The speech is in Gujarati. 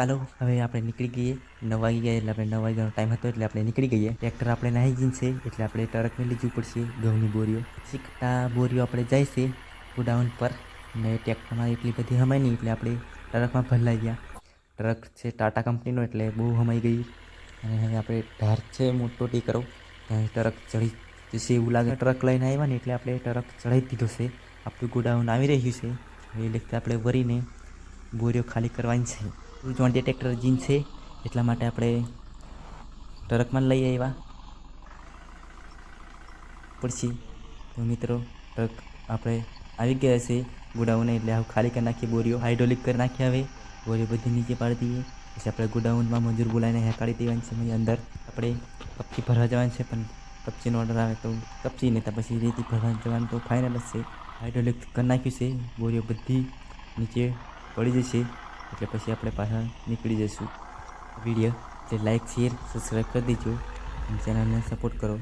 ચાલો, હવે આપણે નીકળી ગઈએ. નવ વાગી ગયા એટલે આપણે નવ વાગ્યાનો ટાઈમ હતો એટલે આપણે નીકળી ગઈએ. ટ્રેક્ટર આપણે નાહી જઈને છે એટલે આપણે ટ્રકને લીધું પડશે ઘઉંની બોરીઓ. શીખતા બોરીઓ આપણે જાય છે ગોડાઉન પર. ને ટ્રેક્ટરમાં એટલી બધી હમાય નહીં એટલે આપણે ટ્રકમાં ભરલાઈ ગયા. ટ્રક છે ટાટા કંપનીનો એટલે બહુ હમાઈ ગઈ અને હવે આપણે ધાર છે મોટો ટીકરો. ટ્રક ચડી જશે એવું લાગે. ટ્રક લઈને આવ્યા ને એટલે આપણે ટ્રક ચડાવી દીધો છે. આપણું ગોડાઉન આવી રહ્યું છે. એ લેખતે આપણે વરીને બોરીઓ ખાલી કરવાની છે જોઈન્ટ ટ્રેક્ટર જીન છે એટલા માટે આપણે ટ્રકમાં લઈ આવ્યા પછી તો મિત્રો ટ્રક આપણે આવી ગયા છે ગોડાઉને એટલે હવે ખાલી કરી નાખીએ બોરીઓ હાઇડ્રોલિક કરી નાખીએ હવે બોરીઓ બધી નીચે પાડી દઈએ પછી આપણે ગોડાઉનમાં મજૂર બોલાવીને હેકાડી દેવાની છે પછી અંદર આપણે કપચી ભરવા જવાનું છે પણ કપચીનો ઓર્ડર આવે તો કપચી નહીં તો પછી રેતી ભરવા જવાનું તો ફાઇનલ જ છે હાઇડ્રોલિક કરી નાખ્યું છે બોરીઓ બધી નીચે પડી જશે. એટલે પછી આપણે પાછા નીકળી જઈશું. વીડિયો એટલે લાઇક શેર સબસ્ક્રાઈબ કરી દેજો. અને ચેનલને સપોર્ટ કરો.